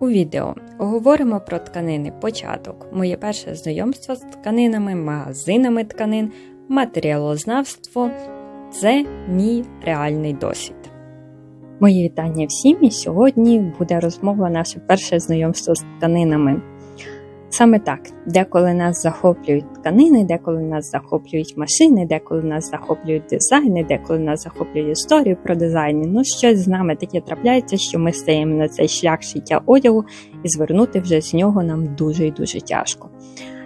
У відео говоримо про тканини початок, моє перше знайомство з тканинами, магазинами тканин, матеріалознавство це мій реальний досвід. Мої вітання всім і сьогодні буде розмова наше перше знайомство з тканинами. Саме так, деколи нас захоплюють тканини, деколи нас захоплюють машини, деколи нас захоплюють дизайни, деколи нас захоплюють історію про дизайни. Ну, щось з нами таке трапляється, що ми стаємо на цей шлях шиття одягу і звернути вже з нього нам дуже і дуже тяжко.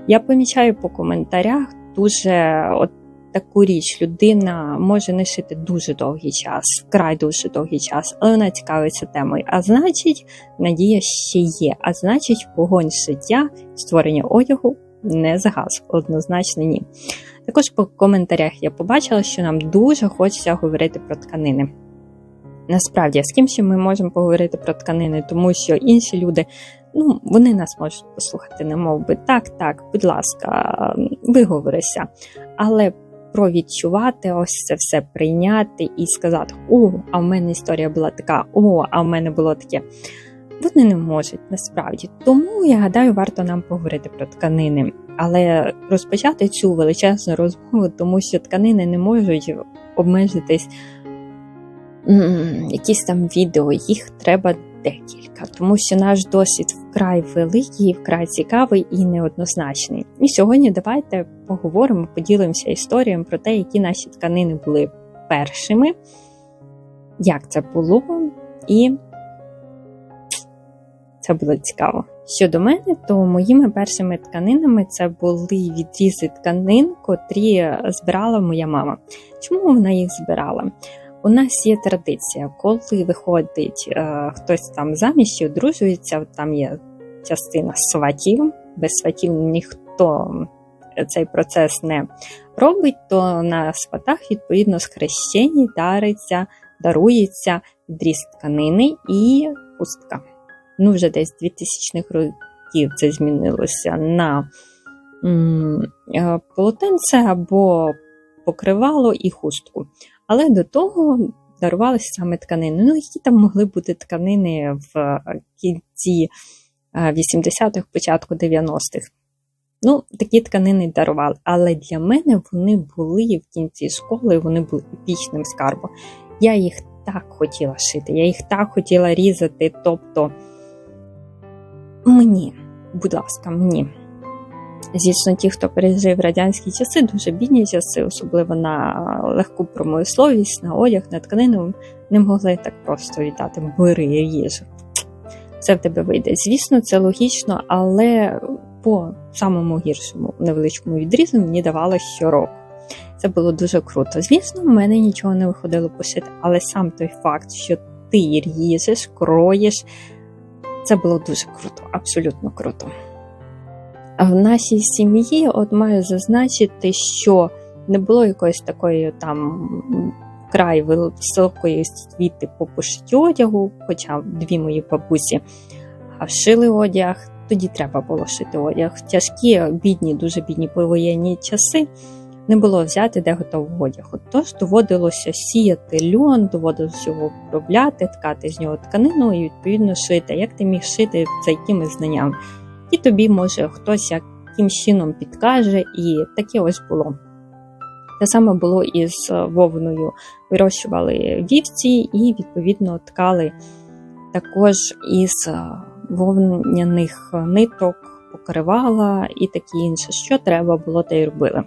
Я помічаю по коментарях дуже от таку річ людина може не шити дуже довгий час, вкрай дуже довгий час, але вона цікавиться темою. А значить, надія ще є. А значить, вогонь шиття, створення одягу не загас, однозначно ні. Також по коментарях я побачила, що нам дуже хочеться говорити про тканини. Насправді, з ким ще ми можемо поговорити про тканини, тому що інші люди, ну, вони нас можуть послухати, не мов би так, так, будь ласка, виговорися. Але провідчувати ось це все прийняти і сказати: О, а в мене історія була така, о, а в мене було таке. Вони не можуть насправді. Тому я гадаю, варто нам поговорити про тканини, але розпочати цю величезну розмову, тому що тканини не можуть обмежитись якісь там відео, їх треба декілька, тому що наш досвід вкрай великий, вкрай цікавий і неоднозначний. І сьогодні давайте поговоримо, поділимося історією про те, які наші тканини були першими, як це було, і це було цікаво. Щодо мене, то моїми першими тканинами це були відрізи тканин, котрі збирала моя мама. Чому вона їх збирала? У нас є традиція, коли виходить е, хтось там заміж і одружується, там є частина сватів, без сватів ніхто цей процес не робить, то на сватах, відповідно, схрещені дариться, дарується відріз тканини і хустка. Ну, вже десь 2000-х років це змінилося на е, полотенце або покривало і хустку. Але до того дарувалися саме тканини. Ну, які там могли бути тканини в кінці 80-х, е, початку 90-х. Ну, такі тканини дарували. Але для мене вони були в кінці школи, вони були епічним скарбом. Я їх так хотіла шити, я їх так хотіла різати. Тобто мені, будь ласка, мені. Звісно, ті, хто пережив радянські часи, дуже бідні часи, особливо на легку промисловість, на одяг, на тканину, не могли так просто віддати бери їжу. Це в тебе вийде. Звісно, це логічно, але по самому гіршому невеличкому відрізу мені давали щороку. Це було дуже круто. Звісно, в мене нічого не виходило пошити, але сам той факт, що ти ріжеш, кроєш, це було дуже круто, абсолютно круто. В нашій сім'ї от маю зазначити, що не було якоїсь такої там край високої світи по пошиттю одягу, хоча дві мої бабусі шили одяг, тоді треба було шити одяг. Тяжкі, бідні, дуже бідні повоєнні часи не було взяти де готовий одяг. Тож доводилося сіяти льон, доводилося його обробляти, ткати з нього тканину і відповідно шити. Як ти міг шити за якими знаннями? І тобі, може, хтось яким чином підкаже, і таке ось було. Те саме було із вовною. Вирощували вівці і, відповідно, ткали також із вовняних ниток, покривала і таке інше, що треба було, те й робили.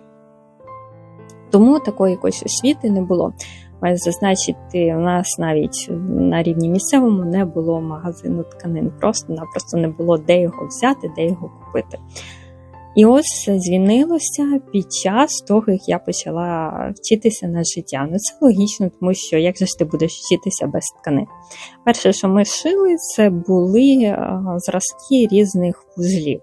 Тому такої якоїсь освіти не було. Маю зазначити, у нас навіть на рівні місцевому не було магазину тканин, просто-напросто не було де його взяти, де його купити. І ось все змінилося під час того, як я почала вчитися на життя. Ну це логічно, тому що як же ж ти будеш вчитися без тканин? Перше, що ми шили, це були зразки різних вузлів.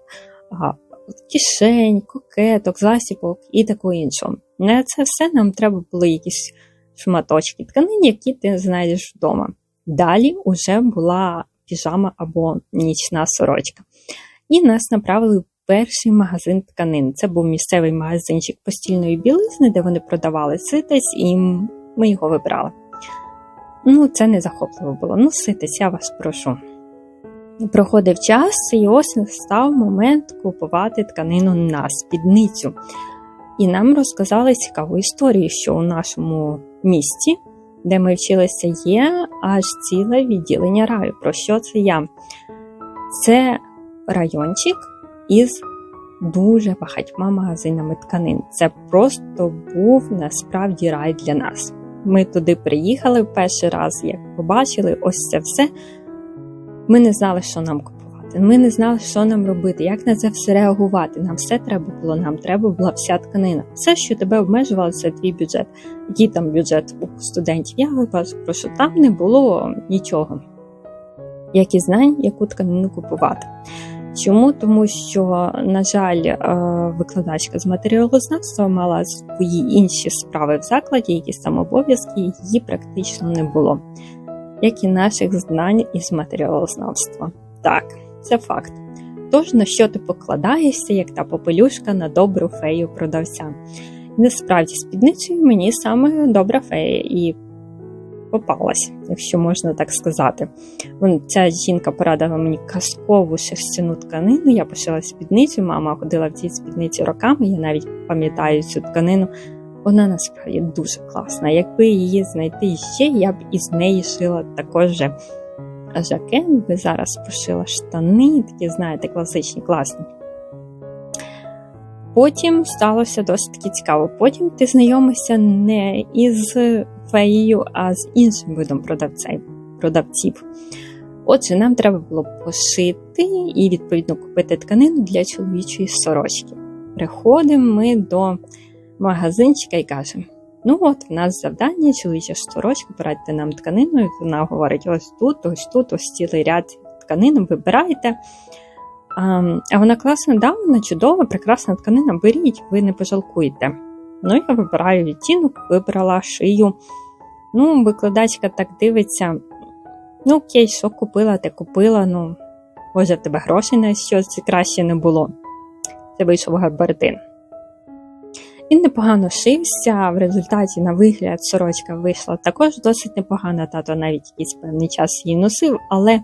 Кишень, кокеток, засіпок і такого іншого. На це все нам треба були якісь шматочки тканин, які ти знайдеш вдома. Далі вже була піжама або нічна сорочка. І нас направили в перший магазин тканин. Це був місцевий магазинчик постільної білизни, де вони продавали ситець, і ми його вибрали. Ну, це не захопливо було. Ну, ситець, я вас прошу. Проходив час, і ось настав момент купувати тканину на спідницю. І нам розказали цікаву історію, що у нашому місті, де ми вчилися, є аж ціле відділення раю. Про що це я? Це райончик із дуже багатьма магазинами тканин. Це просто був насправді рай для нас. Ми туди приїхали в перший раз, як побачили ось це все. Ми не знали, що нам. Ми не знали, що нам робити, як на це все реагувати. Нам все треба було, нам треба була вся тканина. Все, що тебе обмежувало, це твій бюджет. Який там бюджет у студентів? Я вас прошу, там не було нічого, як і знань, яку тканину купувати. Чому? Тому що, на жаль, е, викладачка з матеріалознавства мала свої інші справи в закладі, якісь там обов'язки, її практично не було, як і наших знань із матеріалознавства. Так, це факт. Тож, на що ти покладаєшся, як та попелюшка на добру фею продавця? Насправді, спідницею мені саме добра фея і попалась, якщо можна так сказати. Ця жінка порадила мені казкову шерстяну тканину. Я пошила спідницю, мама ходила в цій спідниці роками, я навіть пам'ятаю цю тканину. Вона насправді дуже класна. Якби її знайти ще, я б із неї шила також же жакет, би зараз пошила штани, такі, знаєте, класичні, класні. Потім сталося досить таки цікаво. Потім ти знайомишся не із феєю, а з іншим видом продавців. Отже, нам треба було пошити і, відповідно, купити тканину для чоловічої сорочки. Приходимо ми до магазинчика і кажемо: ну от, в нас завдання, чоловіча сорочка, порадьте нам тканину, і вона говорить: ось тут, ось тут, ось цілий ряд тканин, вибирайте. А вона класна, да, вона чудова, прекрасна тканина, беріть, ви не пожалкуєте. Ну, я вибираю відтінок, вибрала шию. Ну, викладачка так дивиться. Ну, окей, що купила, ти купила, ну, може, в тебе грошей на щось краще не було. Це вийшов габардин. Він непогано шився, в результаті, на вигляд, сорочка вийшла також досить непогана, тато навіть якийсь певний час її носив, але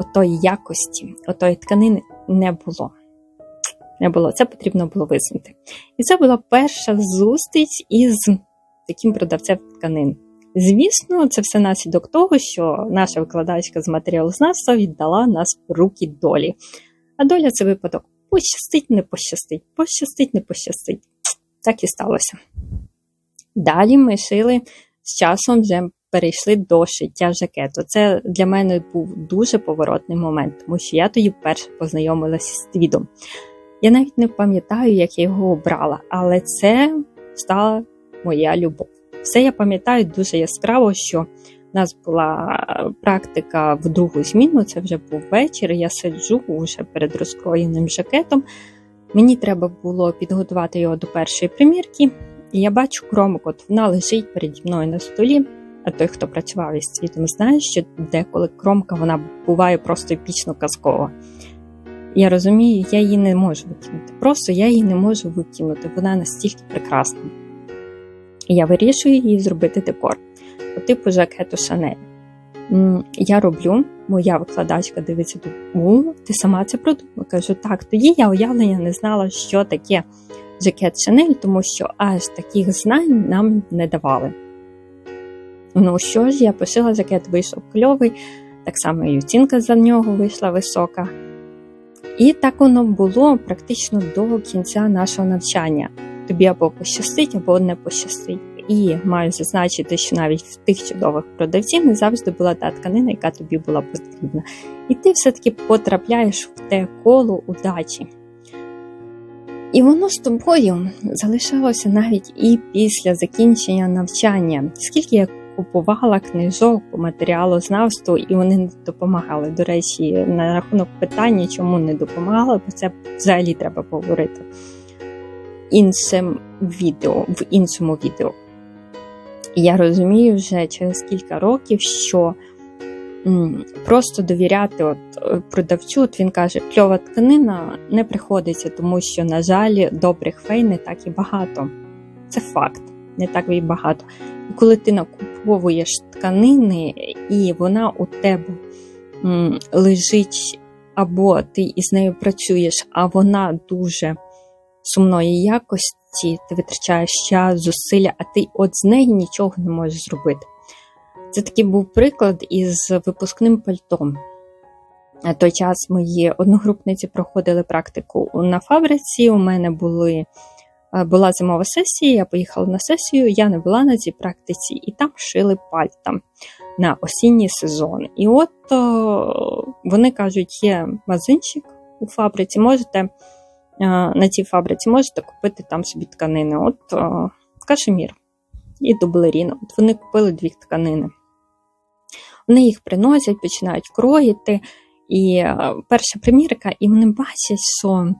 отої якості, отої тканини не було. Не було, це потрібно було визнати. І це була перша зустріч із таким продавцем тканин. Звісно, це все наслідок того, що наша викладачка з матеріалознавства віддала нас в руки долі. А доля це випадок пощастить, не пощастить, пощастить, не пощастить. Так і сталося. Далі ми шили з часом вже перейшли до шиття жакету. Це для мене був дуже поворотний момент, тому що я тоді вперше познайомилася з твідом. Я навіть не пам'ятаю, як я його обрала, але це стала моя любов. Все я пам'ятаю дуже яскраво, що в нас була практика в другу зміну, це вже був вечір. Я сиджу вже перед розкроєним жакетом. Мені треба було підготувати його до першої примірки, і я бачу кромок, от вона лежить переді мною на столі. А той, хто працював із світом, знає, що деколи кромка вона буває просто епічно казкова. Я розумію, я її не можу викинути. Просто я її не можу викинути, вона настільки прекрасна. І я вирішую її зробити декор по типу жакету Шанель. Я роблю, моя викладачка дивиться о, ти сама це продумала. Кажу, так, тоді я уявлення не знала, що таке жакет Шанель, тому що аж таких знань нам не давали. Ну що ж, я пошила жакет, вийшов кльовий, так само і оцінка за нього вийшла висока. І так воно було практично до кінця нашого навчання. Тобі або пощастить, або не пощастить. І маю зазначити, що навіть в тих чудових продавців не завжди була та тканина, яка тобі була потрібна. І ти все-таки потрапляєш в те коло удачі. І воно з тобою залишалося навіть і після закінчення навчання. Скільки я купувала книжок по матеріалознавству, і вони не допомагали. До речі, на рахунок питання, чому не допомагали, бо це взагалі треба поговорити іншим відео, в іншому відео. І я розумію вже через кілька років, що м, просто довіряти от е, продавцю, от він каже, кльова тканина не приходиться, тому що, на жаль, добрих фей не так і багато. Це факт, не так і багато. І коли ти накуповуєш тканини, і вона у тебе м, лежить, або ти із нею працюєш, а вона дуже сумної якості, ти витрачаєш час, зусилля, а ти от з неї нічого не можеш зробити. Це такий був приклад із випускним пальтом. На той час мої одногрупниці проходили практику на фабриці. У мене були, е, була зимова сесія, я поїхала на сесію, я не була на цій практиці, і там шили пальта на осінній сезон. І от о, вони кажуть, є магазинчик у фабриці, можете е, на цій фабриці можете купити там собі тканини. От кашемір і дублерін. От вони купили дві тканини. Вони їх приносять, починають кроїти. І е, перша примірка, і вони бачать, що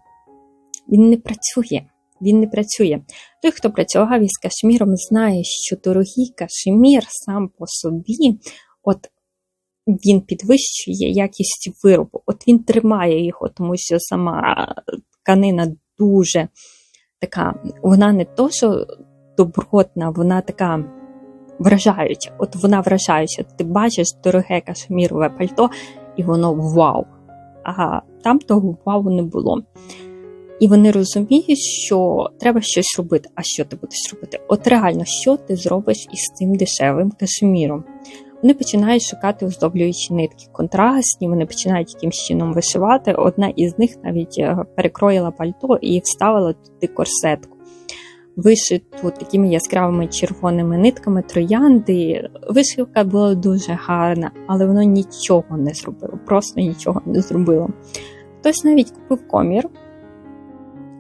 він не працює. Він не працює. Той, хто працював із кашміром, знає, що дорогий кашмір сам по собі, от він підвищує якість виробу. От він тримає його, тому що сама тканина дуже така, вона не то, що добротна, вона така вражаюча. От вона вражаюча. Ти бачиш дороге кашмірове пальто, і воно вау. А там того вау не було. І вони розуміють, що треба щось робити. А що ти будеш робити? От реально, що ти зробиш із цим дешевим кашеміром? Вони починають шукати оздоблюючі нитки, контрастні, вони починають якимось чином вишивати. Одна із них навіть е, перекроїла пальто і вставила туди корсетку. Вишиту такими яскравими червоними нитками троянди. Вишивка була дуже гарна, але воно нічого не зробило, просто нічого не зробило. Хтось навіть купив комір,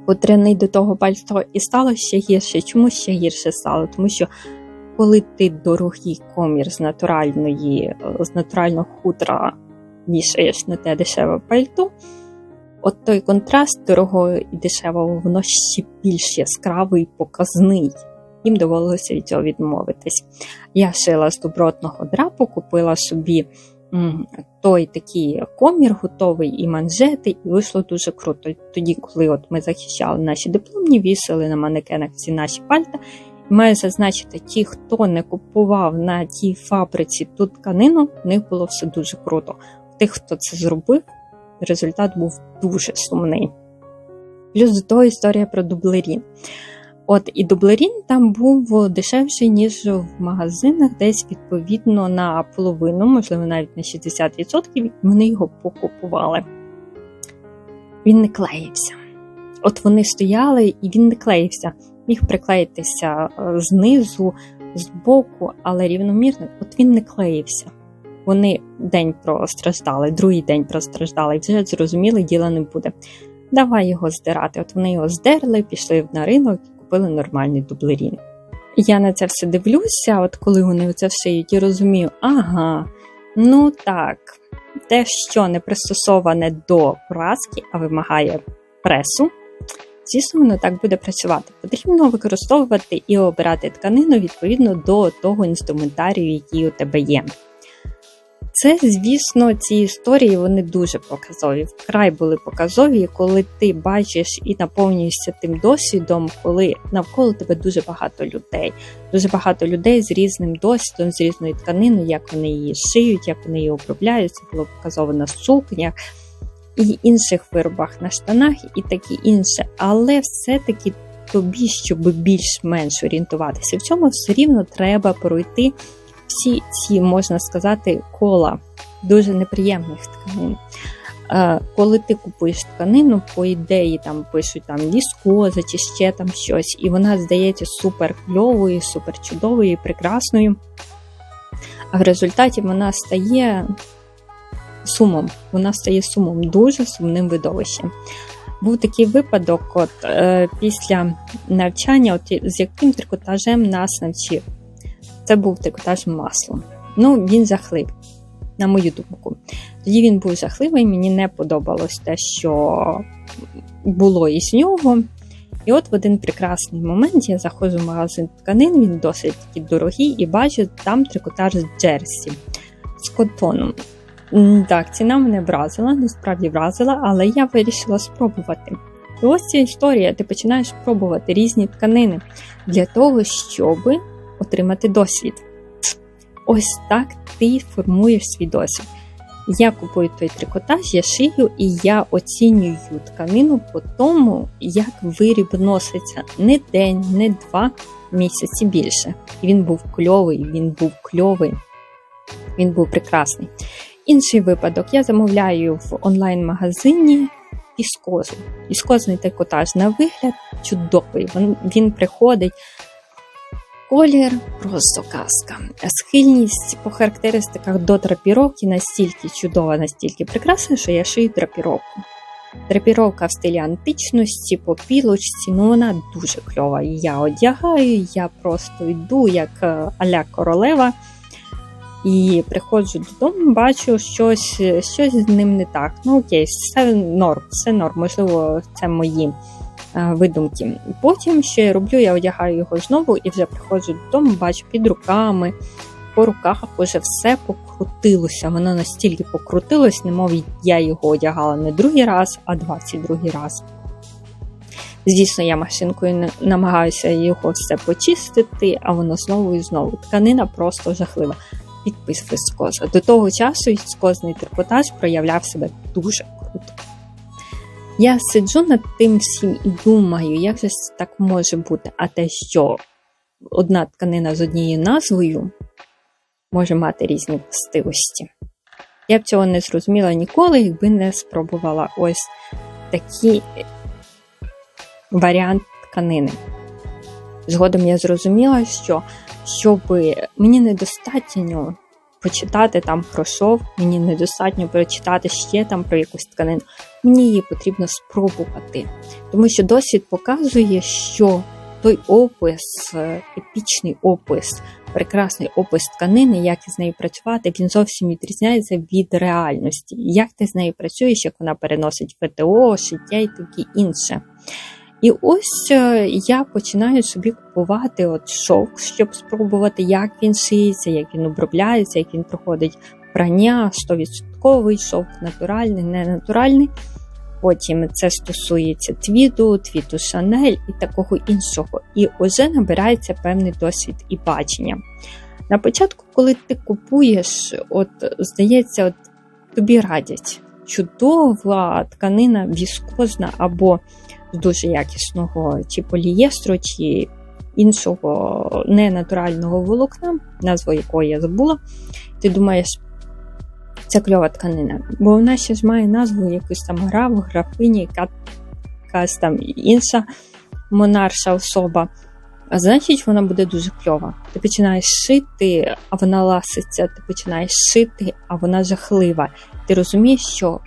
потряний до того пальто, і стало ще гірше. Чому ще гірше стало? Тому що коли ти дорогий комір з натуральної, з натурального хутра вішаєш на те дешеве пальто, от той контраст дорогого і дешевого, воно ще більш яскравий і показний. Їм довелося від цього відмовитись. Я шила з добротного драпу, купила собі той такий комір готовий і манжети, і вийшло дуже круто. Тоді, коли от ми захищали наші дипломні, вісили на манекенах всі наші пальта. Маю зазначити, ті, хто не купував на тій фабриці ту тканину, в них було все дуже круто. Тих, хто це зробив, результат був дуже сумний. Плюс до того історія про дублерін. От і дублерін там був дешевший, ніж в магазинах, десь відповідно на половину, можливо, навіть на 60%, вони його покупували. Він не клеївся. От вони стояли, і він не клеївся. Міг приклеїтися знизу, збоку, але рівномірно, от він не клеївся. Вони день простраждали, другий день простраждали, і вже зрозуміли, діла не буде. Давай його здирати. От вони його здерли, пішли на ринок і купили нормальний дублерін. Я на це все дивлюся, от коли вони це шиють, і розумію, ага, ну так, те, що не пристосоване до праски, а вимагає пресу, звісно, воно так буде працювати. Потрібно використовувати і обирати тканину відповідно до того інструментарію, який у тебе є. Це, звісно, ці історії вони дуже показові. Вкрай були показові, коли ти бачиш і наповнюєшся тим досвідом, коли навколо тебе дуже багато людей, дуже багато людей з різним досвідом, з різною тканиною, як вони її шиють, як вони її обробляють. Це було показово на сукнях і інших виробах на штанах, і таке інше. Але все-таки тобі, щоб більш-менш орієнтуватися в цьому, все рівно треба пройти всі ці, можна сказати, кола дуже неприємних тканин. Коли ти купуєш тканину, по ідеї там пишуть там віскоза чи ще там щось, і вона здається супер кльовою, супер чудовою, прекрасною. А в результаті вона стає сумом. Вона стає сумом, дуже сумним видовищем. Був такий випадок, от е, після навчання, от з яким трикотажем нас навчив. Це був трикотаж маслом. Ну, він жахливий, на мою думку. Тоді він був жахливий, мені не подобалось те, що було із нього. І от в один прекрасний момент я заходжу в магазин тканин, він досить дорогий, і бачу там трикотаж з Джерсі з котоном. Так, ціна мене вразила, насправді вразила, але я вирішила спробувати. І ось ця історія, ти починаєш пробувати різні тканини для того, щоби отримати досвід. Ось так ти формуєш свій досвід. Я купую той трикотаж, я шию і я оцінюю тканину по тому, як виріб носиться не день, не два місяці більше. І він був кльовий, він був кльовий, він був прекрасний. Інший випадок я замовляю в онлайн-магазині віскозу. Віскозний трикотаж на вигляд чудовий. Він, він приходить. Колір просто казка. Схильність по характеристиках до драпіровки настільки чудова, настільки прекрасна, що я шию драпіровку. Драпіровка в стилі античності, по пілочці, ну вона дуже кльова. Я одягаю, я просто йду як е, аля королева. І приходжу додому, бачу, щось щось з ним не так. Ну окей, все норм, все норм, можливо, це мої а, видумки. Потім, що я роблю, я одягаю його знову і вже приходжу додому, бачу під руками, по руках вже все покрутилося. Воно настільки покрутилось, немов я його одягала не другий раз, а 22 раз. Звісно, я машинкою намагаюся його все почистити, а воно знову і знову. Тканина просто жахлива підпис віскоза. До того часу віскозний трикотаж проявляв себе дуже круто. Я сиджу над тим всім і думаю, як же так може бути, а те, що одна тканина з однією назвою може мати різні властивості. Я б цього не зрозуміла ніколи, якби не спробувала ось такий варіант тканини. Згодом я зрозуміла, що щоб мені недостатньо почитати там про шов, мені недостатньо прочитати ще там про якусь тканину. Мені її потрібно спробувати. Тому що досвід показує, що той опис, епічний опис, прекрасний опис тканини, як з нею працювати, він зовсім відрізняється від реальності. Як ти з нею працюєш, як вона переносить ВТО, шиття і таке інше. І ось е, я починаю собі купувати от шовк, щоб спробувати, як він шиється, як він обробляється, як він проходить прання, 100% шовк, натуральний, ненатуральний. Потім це стосується твіду, твіту Шанель і такого іншого. І вже набирається певний досвід і бачення. На початку, коли ти купуєш, от здається, от тобі радять чудова тканина віскозна або дуже якісного чи полієстру, чи іншого ненатурального волокна, назву якого я забула, ти думаєш, це кльова тканина. Бо вона ще ж має назву якусь там граф, графині, якась там інша монарша особа. А значить, вона буде дуже кльова. Ти починаєш шити, а вона ласиться, ти починаєш шити, а вона жахлива. Ти розумієш, що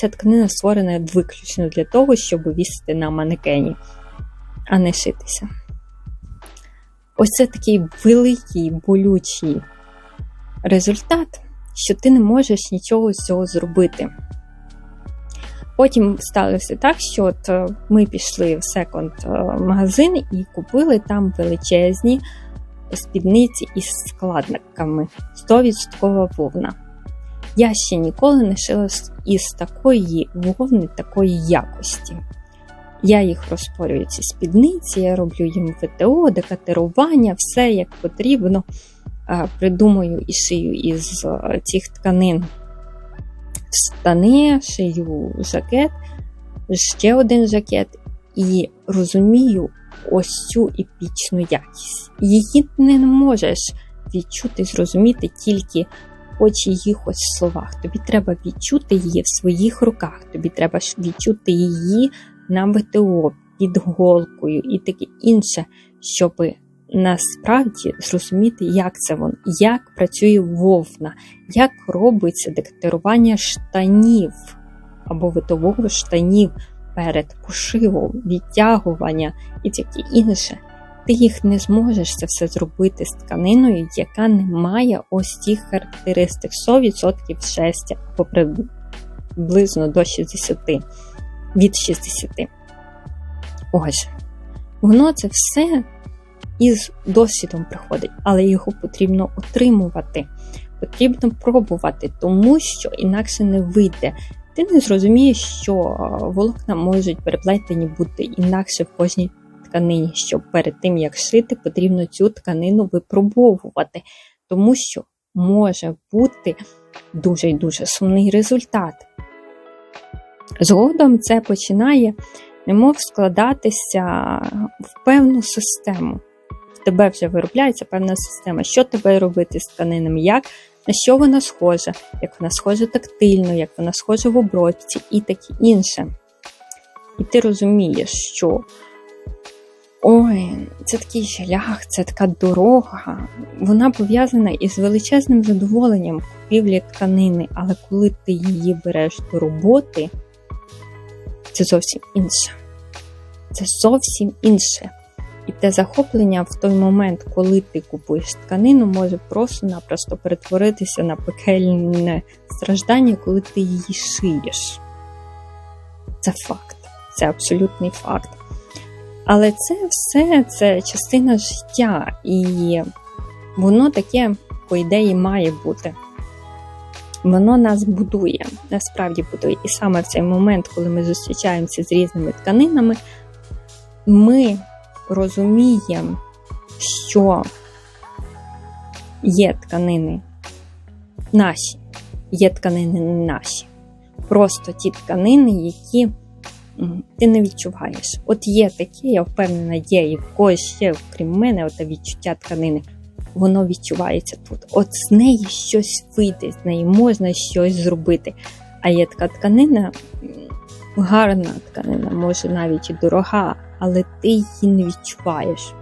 Ця тканина створена виключно для того, щоб вісити на манекені, а не шитися. Ось це такий великий болючий результат, що ти не можеш нічого з цього зробити. Потім сталося так, що от е, ми пішли в секонд-магазин і купили там величезні спідниці із складниками 100% вовна. Я ще ніколи не шила із такої вовни, такої якості. Я їх розпорюю ці спідниці, я роблю їм ВТО, декатерування, все як потрібно. Придумую і шию із цих тканин штани, шию жакет, ще один жакет, і розумію ось цю епічну якість. Її не можеш відчути, зрозуміти тільки по чиїхось словах. Тобі треба відчути її в своїх руках, тобі треба відчути її на ВТО під голкою і таке інше, щоб насправді зрозуміти, як це воно, як працює вовна, як робиться декторування штанів або витового штанів перед пошивом, відтягування і таке інше ти їх не зможеш це все зробити з тканиною, яка не має ось цих характеристик 100% шестя або приблизно до 60 від 60. Ось. Воно це все із досвідом приходить, але його потрібно отримувати, потрібно пробувати, тому що інакше не вийде. Ти не зрозумієш, що волокна можуть переплетені бути інакше в кожній тканині, що перед тим, як шити, потрібно цю тканину випробовувати, тому що може бути дуже і дуже сумний результат. Згодом це починає немов складатися в певну систему. В тебе вже виробляється певна система, що тебе робити з тканинами, як, на що вона схожа, як вона схожа тактильно, як вона схожа в обробці і таке інше. І ти розумієш, що ой, це такий шлях, це така дорога. Вона пов'язана із величезним задоволенням купівлі тканини, але коли ти її береш до роботи, це зовсім інше. Це зовсім інше. І те захоплення в той момент, коли ти купуєш тканину, може просто-напросто перетворитися на пекельне страждання, коли ти її шиєш. Це факт, це абсолютний факт. Але це все це частина життя, і воно таке, по ідеї, має бути. Воно нас будує, насправді будує. І саме в цей момент, коли ми зустрічаємося з різними тканинами, ми розуміємо, що є тканини наші, є тканини не наші. Просто ті тканини, які ти не відчуваєш. От є таке, я впевнена, є і в когось ще, крім мене, оте відчуття тканини. Воно відчувається тут. От з неї щось вийде, з неї можна щось зробити. А є така тканина, гарна тканина, може навіть і дорога, але ти її не відчуваєш.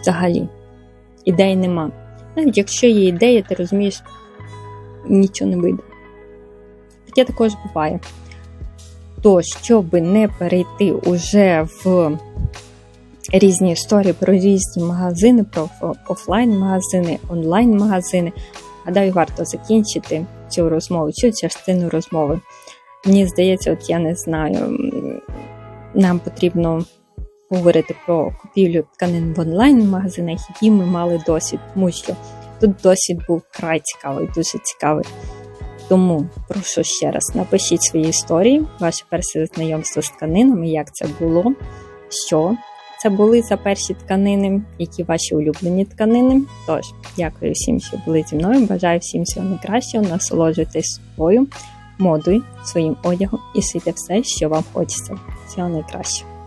Взагалі, ідей нема. Навіть якщо є ідея, ти розумієш, нічого не вийде. Таке також буває. То, щоб не перейти уже в різні історії про різні магазини, про офлайн-магазини, онлайн-магазини, гадаю, варто закінчити цю розмову, цю частину розмови. Мені здається, от я не знаю, нам потрібно говорити про купівлю тканин в онлайн-магазинах, які ми мали досвід, тому що тут досвід був край цікавий, дуже цікавий. Тому прошу ще раз напишіть свої історії, ваше перше знайомство з тканинами, як це було, що це були за перші тканини, які ваші улюблені тканини. Тож, дякую всім, що були зі мною. Бажаю всім всього найкращого, насолоджуйтесь собою, модою, своїм одягом і шийте все, що вам хочеться. Всього найкращого.